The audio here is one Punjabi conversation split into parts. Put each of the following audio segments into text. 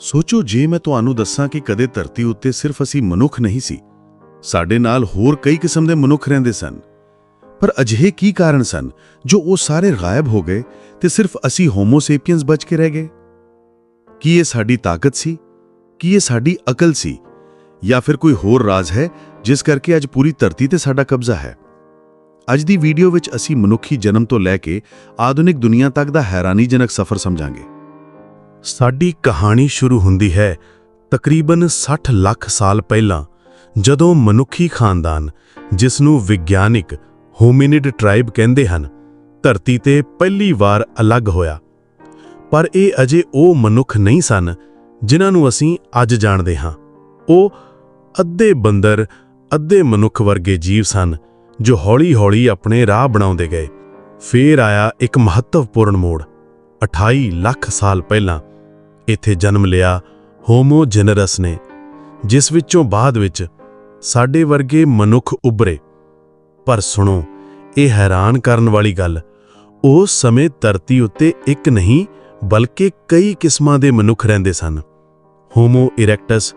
ਸੋਚੋ, ਜੇ ਮੈਂ ਤੁਹਾਨੂੰ ਦੱਸਾਂ ਕਿ ਕਦੇ ਧਰਤੀ ਉੱਤੇ ਸਿਰਫ ਅਸੀਂ ਮਨੁੱਖ ਨਹੀਂ ਸੀ, ਸਾਡੇ ਨਾਲ ਹੋਰ ਕਈ ਕਿਸਮ ਦੇ ਮਨੁੱਖ ਰਹਿੰਦੇ ਸਨ। ਪਰ ਅਜਿਹੇ ਕੀ ਕਾਰਨ ਸਨ ਜੋ ਉਹ ਸਾਰੇ ਗਾਇਬ ਹੋ ਗਏ ਤੇ ਸਿਰਫ ਅਸੀਂ ਹੋਮੋਸੇਪੀਅਨਸ ਬਚ ਕੇ ਰਹਿ ਗਏ? ਕੀ ਇਹ ਸਾਡੀ ਤਾਕਤ ਸੀ? ਕੀ ਇਹ ਸਾਡੀ ਅਕਲ ਸੀ? ਜਾਂ ਫਿਰ ਕੋਈ ਹੋਰ ਰਾਜ਼ ਹੈ ਜਿਸ ਕਰਕੇ ਅੱਜ ਪੂਰੀ ਧਰਤੀ ਤੇ ਸਾਡਾ ਕਬਜ਼ਾ ਹੈ? ਅੱਜ ਦੀ ਵੀਡੀਓ ਵਿੱਚ ਅਸੀਂ ਮਨੁੱਖੀ ਜਨਮ ਤੋਂ ਲੈ ਕੇ ਆਧੁਨਿਕ ਦੁਨੀਆ ਤੱਕ ਦਾ ਹੈਰਾਨੀਜਨਕ ਸਫ਼ਰ ਸਮਝਾਂਗੇ। ਸਾਡੀ ਕਹਾਣੀ ਸ਼ੁਰੂ ਹੁੰਦੀ ਹੈ ਤਕਰੀਬਨ 60 ਲੱਖ ਸਾਲ ਪਹਿਲਾਂ, ਜਦੋਂ ਮਨੁੱਖੀ ਖਾਨਦਾਨ, ਜਿਸ ਨੂੰ ਵਿਗਿਆਨਿਕ ਹੋਮਿਨਿਡ ਟ੍ਰਾਈਬ ਕਹਿੰਦੇ ਹਨ, ਧਰਤੀ ਤੇ ਪਹਿਲੀ ਵਾਰ ਅਲੱਗ ਹੋਇਆ। ਪਰ ਇਹ ਅਜੇ ਉਹ ਮਨੁੱਖ ਨਹੀਂ ਸਨ, ਜਿਨ੍ਹਾਂ ਨੂੰ ਅਸੀਂ ਅੱਜ ਜਾਣਦੇ ਹਾਂ। ਉਹ ਅੱਧੇ ਬੰਦਰ, ਅੱਧੇ ਮਨੁੱਖ ਵਰਗੇ ਜੀਵ ਸਨ, ਜੋ ਹੌਲੀ-ਹੌਲੀ ਆਪਣੇ ਰਾਹ ਬਣਾਉਂਦੇ ਗਏ। ਫੇਰ ਆਇਆ ਇੱਕ ਮਹੱਤਵਪੂਰਨ ਮੋੜ 28 ਲੱਖ ਸਾਲ ਪਹਿਲਾਂ ਇੱਥੇ ਜਨਮ ਲਿਆ ਹੋਮੋ ਜੈਨਰਸ ਨੇ, ਜਿਸ ਵਿੱਚੋਂ ਬਾਅਦ ਵਿੱਚ ਸਾਡੇ ਵਰਗੇ ਮਨੁੱਖ ਉਭਰੇ। ਪਰ ਸੁਣੋ, ਇਹ ਹੈਰਾਨ ਕਰਨ ਵਾਲੀ ਗੱਲ ਉਸ ਸਮੇਂ ਧਰਤੀ ਉੱਤੇ ਇੱਕ ਨਹੀਂ, ਬਲਕਿ ਕਈ ਕਿਸਮਾਂ ਦੇ ਮਨੁੱਖ ਰਹਿੰਦੇ ਸਨ। Homo erectus,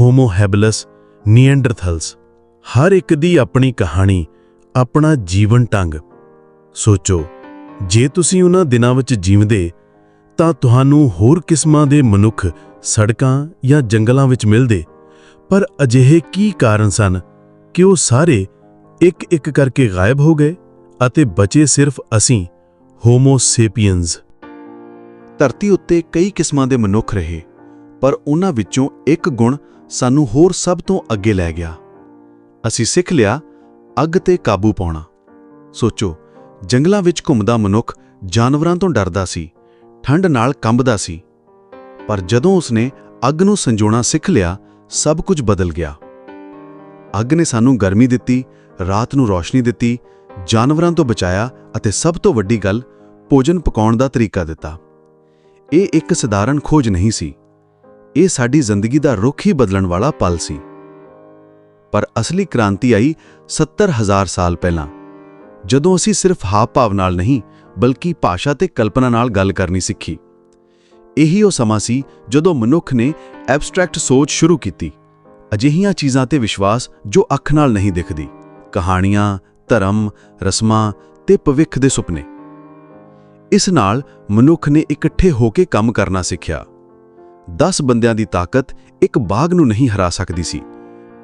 Homo habilis, Neanderthals, ਹਰ ਇੱਕ ਦੀ ਆਪਣੀ ਕਹਾਣੀ, ਆਪਣਾ ਜੀਵਨ ਢੰਗ। ਸੋਚੋ, ਜੇ ਤੁਸੀਂ ਉਹਨਾਂ ਦਿਨਾਂ ਵਿੱਚ ਜੀਵਦੇ ਤਾਂ ਤੁਹਾਨੂੰ ਹੋਰ ਕਿਸਮਾਂ ਦੇ ਮਨੁੱਖ ਸੜਕਾਂ ਜਾਂ ਜੰਗਲਾਂ ਵਿੱਚ ਮਿਲਦੇ। ਪਰ ਅਜਿਹੇ ਕੀ ਕਾਰਨ ਸਨ ਕਿ ਉਹ ਸਾਰੇ ਇੱਕ-ਇੱਕ ਕਰਕੇ ਗਾਇਬ ਹੋ ਗਏ ਅਤੇ ਬਚੇ ਸਿਰਫ ਅਸੀਂ ਹੋਮੋ ਸੇਪੀਅਨਸ ਧਰਤੀ ਉੱਤੇ ਕਈ ਕਿਸਮਾਂ ਦੇ ਮਨੁੱਖ ਰਹੇ, ਪਰ ਉਹਨਾਂ ਵਿੱਚੋਂ ਇੱਕ ਗੁਣ ਸਾਨੂੰ ਹੋਰ ਸਭ ਤੋਂ ਅੱਗੇ ਲੈ ਗਿਆ। ਅਸੀਂ ਸਿੱਖ ਲਿਆ, ਅੱਗ ਤੇ ਕਾਬੂ ਪਾਉਣਾ। ਸੋਚੋ, ਜੰਗਲਾਂ ਵਿੱਚ ਘੁੰਮਦਾ ਮਨੁੱਖ ਜਾਨਵਰਾਂ ਤੋਂ ਡਰਦਾ ਸੀ। ਠੰਡ ਨਾਲ ਕੰਬਦਾ ਸੀ। ਪਰ ਜਦੋਂ ਉਸਨੇ ਅੱਗ ਨੂੰ ਸੰਜੋਣਾ ਸਿੱਖ ਲਿਆ, ਸਭ ਕੁਝ ਬਦਲ ਗਿਆ। ਅੱਗ ਨੇ ਸਾਨੂੰ ਗਰਮੀ ਦਿੱਤੀ, ਰਾਤ ਨੂੰ ਰੋਸ਼ਨੀ ਦਿੱਤੀ, ਜਾਨਵਰਾਂ ਤੋਂ ਬਚਾਇਆ ਅਤੇ ਸਭ ਤੋਂ ਵੱਡੀ ਗੱਲ, ਭੋਜਨ ਪਕਾਉਣ ਦਾ ਤਰੀਕਾ ਦਿੱਤਾ। ਇਹ ਇੱਕ ਸਧਾਰਨ ਖੋਜ ਨਹੀਂ ਸੀ। ਇਹ ਸਾਡੀ ਜ਼ਿੰਦਗੀ ਦਾ ਰੁਖ ਹੀ ਬਦਲਣ ਵਾਲਾ ਪਲ ਸੀ। ਪਰ ਅਸਲੀ ਕ੍ਰਾਂਤੀ ਆਈ 70000 ਸਾਲ ਪਹਿਲਾਂ, ਜਦੋਂ ਅਸੀਂ ਸਿਰਫ ਹਾਵ-ਭਾਵ ਨਾਲ ਨਹੀਂ ਬਲਕਿ ਭਾਸ਼ਾ ਤੇ ਕਲਪਨਾ ਨਾਲ ਗੱਲ ਕਰਨੀ ਸਿੱਖੀ। ਇਹੀ ਉਹ ਸਮਾਂ ਸੀ ਜਦੋਂ ਮਨੁੱਖ ਨੇ ਐਬਸਟ੍ਰੈਕਟ ਸੋਚ ਸ਼ੁਰੂ ਕੀਤੀ। ਅਜਿਹੀਆਂ ਚੀਜ਼ਾਂ ਤੇ ਵਿਸ਼ਵਾਸ ਜੋ ਅੱਖ ਨਾਲ ਨਹੀਂ ਦਿਖਦੀ। ਕਹਾਣੀਆਂ, ਧਰਮ, ਰਸਮਾਂ ਤੇ ਭਵਿੱਖ ਦੇ ਸੁਪਨੇ। ਇਸ ਨਾਲ ਮਨੁੱਖ ਨੇ ਇਕੱਠੇ ਹੋ ਕੇ ਕੰਮ ਕਰਨਾ ਸਿੱਖਿਆ। 10 ਬੰਦਿਆਂ ਦੀ ਤਾਕਤ ਇੱਕ ਬਾਗ ਨੂੰ ਨਹੀਂ ਹਰਾ ਸਕਦੀ ਸੀ।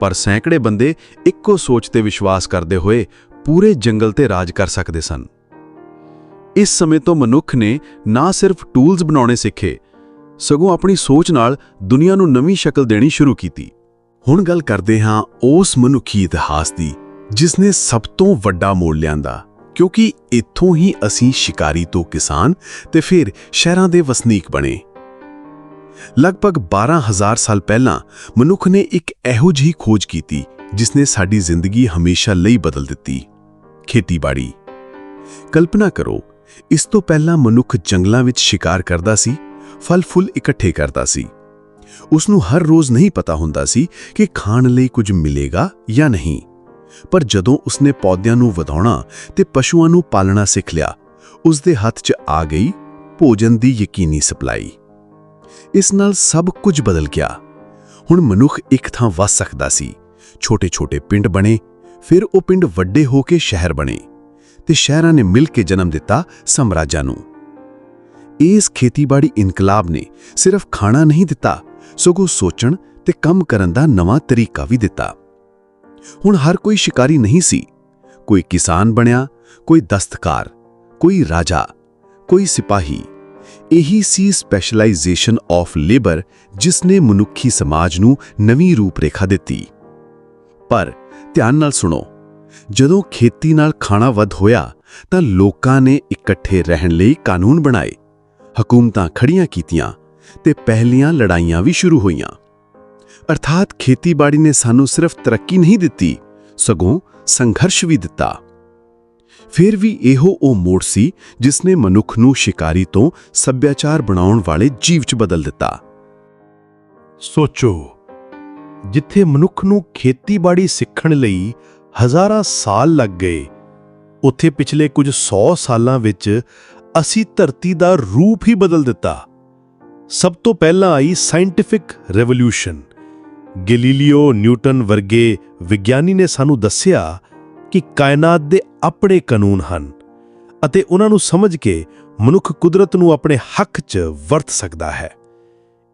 ਪਰ ਸੈਂਕੜੇ ਬੰਦੇ ਇੱਕੋ ਸੋਚ ਤੇ ਵਿਸ਼ਵਾਸ ਕਰਦੇ ਹੋਏ ਪੂਰੇ ਜੰਗਲ ਤੇ ਰਾਜ ਕਰ ਸਕਦੇ ਸਨ। ਇਸ ਸਮੇਂ ਤੋਂ ਮਨੁੱਖ ਨੇ ਨਾ ਸਿਰਫ ਟੂਲਸ ਬਣਾਉਣੇ ਸਿੱਖੇ, ਸਗੋਂ ਆਪਣੀ ਸੋਚ ਨਾਲ ਦੁਨੀਆ ਨੂੰ ਨਵੀਂ ਸ਼ਕਲ ਦੇਣੀ ਸ਼ੁਰੂ ਕੀਤੀ। ਹੁਣ ਗੱਲ ਕਰਦੇ ਹਾਂ ਉਸ ਮਨੁੱਖੀ ਇਤਿਹਾਸ ਦੀ, ਜਿਸ ਨੇ ਸਭ ਤੋਂ ਵੱਡਾ ਮੋੜ ਲਿਆਂਦਾ, ਕਿਉਂਕਿ ਇੱਥੋਂ ਹੀ ਅਸੀਂ ਸ਼ਿਕਾਰੀ ਤੋਂ ਕਿਸਾਨ ਤੇ ਫਿਰ ਸ਼ਹਿਰਾਂ ਦੇ ਵਸਨੀਕ ਬਣੇ। ਲਗਭਗ 12000 ਸਾਲ ਪਹਿਲਾਂ ਮਨੁੱਖ ਨੇ ਇੱਕ ਇਹੋ ਜਿਹੀ ਖੋਜ ਕੀਤੀ, ਜਿਸ ਨੇ ਸਾਡੀ ਜ਼ਿੰਦਗੀ ਹਮੇਸ਼ਾ ਲਈ ਬਦਲ ਦਿੱਤੀ। ਖੇਤੀਬਾੜੀ। ਕਲਪਨਾ ਕਰੋ ਇਸ ਤੋਂ ਪਹਿਲਾਂ ਮਨੁੱਖ ਜੰਗਲਾਂ ਵਿੱਚ ਸ਼ਿਕਾਰ ਕਰਦਾ ਸੀ, ਫਲ-ਫੁੱਲ ਇਕੱਠੇ ਕਰਦਾ ਸੀ। ਉਸ ਨੂੰ ਹਰ ਰੋਜ਼ ਨਹੀਂ ਪਤਾ ਹੁੰਦਾ ਸੀ ਕਿ ਖਾਣ ਲਈ ਕੁਝ ਮਿਲੇਗਾ ਜਾਂ ਨਹੀਂ। ਪਰ ਜਦੋਂ ਉਸਨੇ ਪੌਦਿਆਂ ਨੂੰ ਵਧਾਉਣਾ ਤੇ ਪਸ਼ੂਆਂ ਨੂੰ ਪਾਲਣਾ ਸਿੱਖ ਲਿਆ ਉਸ ਦੇ ਹੱਥ 'ਚ ਆ ਗਈ ਭੋਜਨ ਦੀ ਯਕੀਨੀ ਸਪਲਾਈ। ਇਸ ਨਾਲ ਸਭ ਕੁਝ ਬਦਲ ਗਿਆ। ਹੁਣ ਮਨੁੱਖ ਇੱਕ ਥਾਂ ਵਸ ਸਕਦਾ ਸੀ। ਛੋਟੇ-ਛੋਟੇ ਪਿੰਡ ਬਣੇ, ਫਿਰ ਉਹ ਪਿੰਡ ਵੱਡੇ ਹੋ ਕੇ ਸ਼ਹਿਰ ਬਣੇ। ਤੇ ਸ਼ਹਿਰਾਂ ਨੇ ਮਿਲ ਕੇ ਜਨਮ ਦਿੱਤਾ ਸਮਰਾਜਾਂ ਨੂੰ। ਇਸ ਖੇਤੀਬਾੜੀ ਇਨਕਲਾਬ ਨੇ ਸਿਰਫ ਖਾਣਾ ਨਹੀਂ ਦਿੱਤਾ, ਸਗੋਂ ਸੋਚਣ ਤੇ ਕੰਮ ਕਰਨ ਦਾ ਨਵਾਂ ਤਰੀਕਾ ਵੀ ਦਿੱਤਾ। ਹੁਣ ਹਰ ਕੋਈ ਸ਼ਿਕਾਰੀ ਨਹੀਂ ਸੀ। ਕੋਈ ਕਿਸਾਨ ਬਣਿਆ, ਕੋਈ ਦਸਤਕਾਰ, ਕੋਈ ਰਾਜਾ, ਕੋਈ ਸਿਪਾਹੀ। ਇਹੀ ਸੀ ਸਪੈਸ਼ਲਾਈਜੇਸ਼ਨ ਆਫ ਲੇਬਰ ਜਿਸ ਨੇ ਮਨੁੱਖੀ ਸਮਾਜ ਨੂੰ ਨਵੀਂ ਰੂਪਰੇਖਾ ਦਿੱਤੀ। ਪਰ ਧਿਆਨ ਨਾਲ ਸੁਣੋ ਜਦੋਂ ਖੇਤੀ ਨਾਲ ਖਾਣਾ ਵੱਧ ਹੋਇਆ, ਤਾਂ ਲੋਕਾਂ ਨੇ ਇਕੱਠੇ ਰਹਿਣ ਲਈ ਕਾਨੂੰਨ ਬਣਾਏ। ਹਕੂਮਤਾਂ ਖੜੀਆਂ ਕੀਤੀਆਂ ਤੇ ਪਹਿਲੀਆਂ ਲੜਾਈਆਂ ਵੀ ਸ਼ੁਰੂ ਹੋਈਆਂ। ਅਰਥਾਤ ਖੇਤੀਬਾੜੀ ਨੇ ਸਾਨੂੰ ਸਿਰਫ ਤਰੱਕੀ ਨਹੀਂ ਦਿੱਤੀ, ਸਗੋਂ ਸੰਘਰਸ਼ ਵੀ ਦਿੱਤਾ। ਫਿਰ ਵੀ ਇਹੋ ਉਹ ਮੋੜ ਸੀ ਜਿਸ ਨੇ ਮਨੁੱਖ ਨੂੰ ਸ਼ਿਕਾਰੀ ਤੋਂ ਸੱਭਿਆਚਾਰ ਬਣਾਉਣ ਵਾਲੇ ਜੀਵ 'ਚ ਬਦਲ ਦਿੱਤਾ। ਸੋਚੋ, ਜਿੱਥੇ ਮਨੁੱਖ ਨੂੰ ਖੇਤੀਬਾੜੀ ਸਿੱਖਣ ਲਈ ਹਜ਼ਾਰਾਂ ਸਾਲ ਲੱਗ ਗਏ। ਉੱਥੇ ਪਿਛਲੇ ਕੁਝ 100 ਸਾਲਾਂ ਵਿੱਚ ਅਸੀਂ ਧਰਤੀ ਦਾ ਰੂਪ ਹੀ ਬਦਲ ਦਿੱਤਾ। ਸਭ ਤੋਂ ਪਹਿਲਾਂ ਆਈ ਸਾਇੰਟਿਫਿਕ ਰੈਵੋਲੂਸ਼ਨ। ਗੈਲੀਲੀਓ ਨਿਊਟਨ ਵਰਗੇ ਵਿਗਿਆਨੀ ਨੇ ਸਾਨੂੰ ਦੱਸਿਆ ਕਿ ਕਾਇਨਾਤ ਦੇ ਆਪਣੇ ਕਾਨੂੰਨ ਹਨ ਅਤੇ ਉਹਨਾਂ ਨੂੰ ਸਮਝ ਕੇ ਮਨੁੱਖ ਕੁਦਰਤ ਨੂੰ ਆਪਣੇ ਹੱਕ 'ਚ ਵਰਤ ਸਕਦਾ ਹੈ।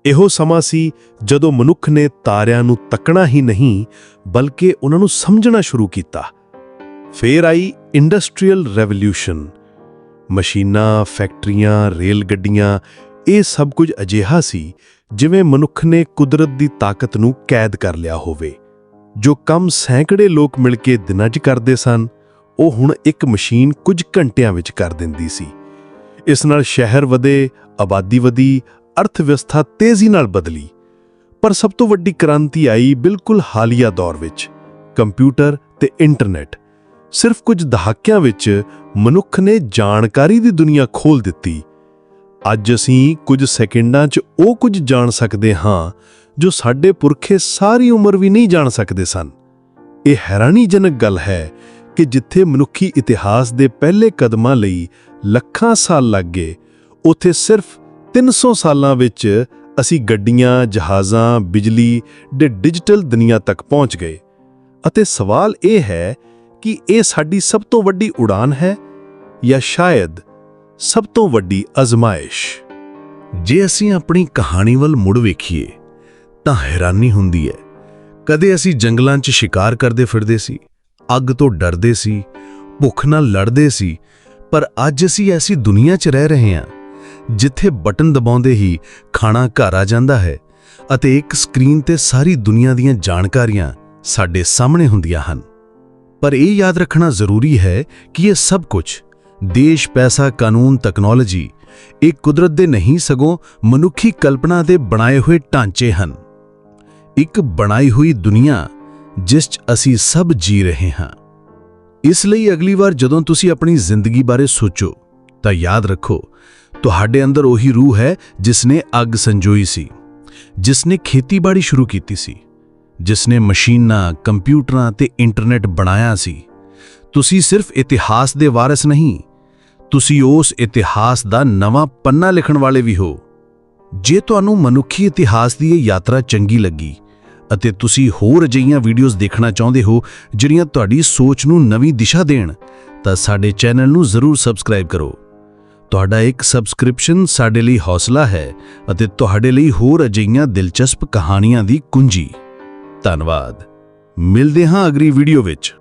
ਇਹੋ ਸਮਾਂ ਸੀ ਜਦੋਂ ਮਨੁੱਖ ਨੇ ਤਾਰਿਆਂ ਨੂੰ ਤੱਕਣਾ ਹੀ ਨਹੀਂ, ਬਲਕਿ ਉਹਨਾਂ ਨੂੰ ਸਮਝਣਾ ਸ਼ੁਰੂ ਕੀਤਾ। ਫੇਰ ਆਈ ਇੰਡਸਟਰੀਅਲ ਰੈਵੋਲੂਸ਼ਨ। ਮਸ਼ੀਨਾਂ, ਫੈਕਟਰੀਆਂ ਰੇਲ ਗੱਡੀਆਂ ਇਹ ਸਭ ਕੁਝ ਅਜਿਹਾ ਸੀ ਜਿਵੇਂ ਮਨੁੱਖ ਨੇ ਕੁਦਰਤ ਦੀ ਤਾਕਤ ਨੂੰ ਕੈਦ ਕਰ ਲਿਆ ਹੋਵੇ। ਜੋ ਕੰਮ ਸੈਂਕੜੇ ਲੋਕ ਮਿਲ ਕੇ ਦਿਨਾਂ 'ਚ ਕਰਦੇ ਸਨ, ਉਹ ਹੁਣ ਇੱਕ ਮਸ਼ੀਨ ਕੁਝ ਘੰਟਿਆਂ ਵਿੱਚ ਕਰ ਦਿੰਦੀ ਸੀ। ਇਸ ਨਾਲ ਸ਼ਹਿਰ ਵਧੇ, ਆਬਾਦੀ ਵਧੀ ਅਰਥ ਵਿਵਸਥਾ ਤੇਜ਼ੀ ਨਾਲ ਬਦਲੀ, ਪਰ ਸਭ ਤੋਂ ਵੱਡੀ ਕ੍ਰਾਂਤੀ ਆਈ ਬਿਲਕੁਲ ਹਾਲੀਆ ਦੌਰ ਵਿੱਚ, ਕੰਪਿਊਟਰ ਤੇ ਇੰਟਰਨੈਟ। ਸਿਰਫ ਕੁਝ ਦਹਾਕਿਆਂ ਵਿੱਚ ਮਨੁੱਖ ਨੇ ਜਾਣਕਾਰੀ ਦੀ ਦੁਨੀਆ ਖੋਲ ਦਿੱਤੀ। ਅੱਜ ਅਸੀਂ ਕੁਝ ਸੈਕਿੰਡਾਂ 'ਚ ਉਹ ਕੁਝ ਜਾਣ ਸਕਦੇ ਹਾਂ, ਜੋ ਸਾਡੇ ਪੁਰਖੇ ਸਾਰੀ ਉਮਰ ਵੀ ਨਹੀਂ ਜਾਣ ਸਕਦੇ ਸਨ। ਇਹ ਹੈਰਾਨੀਜਨਕ ਗੱਲ ਹੈ ਕਿ ਜਿੱਥੇ ਮਨੁੱਖੀ ਇਤਿਹਾਸ ਦੇ ਪਹਿਲੇ ਕਦਮਾਂ ਲਈ ਲੱਖਾਂ ਸਾਲ ਲੱਗ ਗਏ, ਉੱਥੇ ਸਿਰਫ 300 ਸਾਲਾਂ ਵਿੱਚ ਅਸੀਂ ਗੱਡੀਆਂ, ਜਹਾਜ਼ਾਂ, ਬਿਜਲੀ ਦੇ ਡਿਜੀਟਲ ਦੁਨੀਆ ਤੱਕ ਪਹੁੰਚ ਗਏ। ਅਤੇ ਸਵਾਲ ਇਹ ਹੈ ਕਿ ਇਹ ਸਾਡੀ ਸਭ ਤੋਂ ਵੱਡੀ ਉਡਾਨ ਹੈ ਜਾਂ ਸ਼ਾਇਦ ਸਭ ਤੋਂ ਵੱਡੀ ਅਜ਼ਮਾਇਸ਼? ਜੇ ਅਸੀਂ ਆਪਣੀ ਕਹਾਣੀ ਵੱਲ ਮੁੜ ਵੇਖੀਏ, ਤਾਂ ਹੈਰਾਨੀ ਹੁੰਦੀ ਹੈ। ਕਦੇ ਅਸੀਂ ਜੰਗਲਾਂ 'ਚ ਸ਼ਿਕਾਰ ਕਰਦੇ ਫਿਰਦੇ ਸੀ, ਅੱਗ ਤੋਂ ਡਰਦੇ ਸੀ, ਭੁੱਖ ਨਾਲ ਲੜਦੇ ਸੀ, ਪਰ ਅੱਜ ਅਸੀਂ ਐਸੀ ਦੁਨੀਆ 'ਚ ਰਹਿ ਰਹੇ ਹਾਂ ਜਿੱਥੇ ਬਟਨ ਦਬਾਉਂਦੇ ਹੀ ਖਾਣਾ ਘਰ ਆ ਜਾਂਦਾ ਹੈ ਅਤੇ ਇੱਕ ਸਕਰੀਨ ਤੇ ਸਾਰੀ ਦੁਨੀਆ ਦੀਆਂ ਜਾਣਕਾਰੀਆਂ ਸਾਡੇ ਸਾਹਮਣੇ ਹੁੰਦੀਆਂ ਹਨ। ਪਰ ਇਹ ਯਾਦ ਰੱਖਣਾ ਜ਼ਰੂਰੀ ਹੈ ਕਿ ਇਹ ਸਭ ਕੁਝ ਦੇਸ਼, ਪੈਸਾ, ਕਾਨੂੰਨ ਟੈਕਨੋਲੋਜੀ ਇਹ ਕੁਦਰਤ ਦੇ ਨਹੀਂ ਸਗੋਂ ਮਨੁੱਖੀ ਕਲਪਨਾ ਦੇ ਬਣਾਏ ਹੋਏ ਢਾਂਚੇ ਹਨ। ਇੱਕ ਬਣਾਈ ਹੋਈ ਦੁਨੀਆ ਜਿਸ 'ਚ ਅਸੀਂ ਸਭ ਜੀ ਰਹੇ ਹਾਂ। ਇਸ ਲਈ ਅਗਲੀ ਵਾਰ ਜਦੋਂ ਤੁਸੀਂ ਆਪਣੀ ਜ਼ਿੰਦਗੀ ਬਾਰੇ ਸੋਚੋ ਤਾਂ ਯਾਦ ਰੱਖੋ, ਤੁਹਾਡੇ ਅੰਦਰ ਉਹੀ ਰੂਹ ਹੈ ਜਿਸ ਨੇ ਅੱਗ ਸੰਜੋਈ ਸੀ ਜਿਸ ਨੇ ਖੇਤੀਬਾੜੀ ਸ਼ੁਰੂ ਕੀਤੀ ਸੀ ਜਿਸ ਨੇ ਮਸ਼ੀਨਾਂ, ਕੰਪਿਊਟਰਾਂ ਤੇ ਇੰਟਰਨੈਟ ਬਣਾਇਆ ਸੀ। ਤੁਸੀਂ ਸਿਰਫ ਇਤਿਹਾਸ ਦੇ ਵਾਰਿਸ ਨਹੀਂ, ਤੁਸੀਂ ਉਸ ਇਤਿਹਾਸ ਦਾ ਨਵਾਂ ਪੰਨਾ ਲਿਖਣ ਵਾਲੇ ਵੀ ਹੋ। ਜੇ ਤੁਹਾਨੂੰ ਮਨੁੱਖੀ ਇਤਿਹਾਸ ਦੀ ਇਹ ਯਾਤਰਾ ਚੰਗੀ ਲੱਗੀ ਅਤੇ ਤੁਸੀਂ ਹੋਰ ਅਜਿਹੀਆਂ ਵੀਡੀਓਜ਼ ਦੇਖਣਾ ਚਾਹੁੰਦੇ ਹੋ ਜਿਹੜੀਆਂ ਤੁਹਾਡੀ ਸੋਚ ਨੂੰ ਨਵੀਂ ਦਿਸ਼ਾ ਦੇਣ, ਤਾਂ ਸਾਡੇ ਚੈਨਲ ਨੂੰ ਜ਼ਰੂਰ ਸਬਸਕ੍ਰਾਈਬ ਕਰੋ। ਤੁਹਾਡਾ ਇੱਕ ਸਬਸਕ੍ਰਿਪਸ਼ਨ ਸਾਡੇ ਲਈ ਹੌਸਲਾ ਹੈ ਅਤੇ ਤੁਹਾਡੇ ਲਈ ਹੋਰ ਅਜਿਹੀਆਂ ਦਿਲਚਸਪ ਕਹਾਣੀਆਂ ਦੀ ਕੁੰਜੀ। ਧੰਨਵਾਦ। ਮਿਲਦੇ ਹਾਂ ਅਗਲੀ ਵੀਡੀਓ ਵਿੱਚ।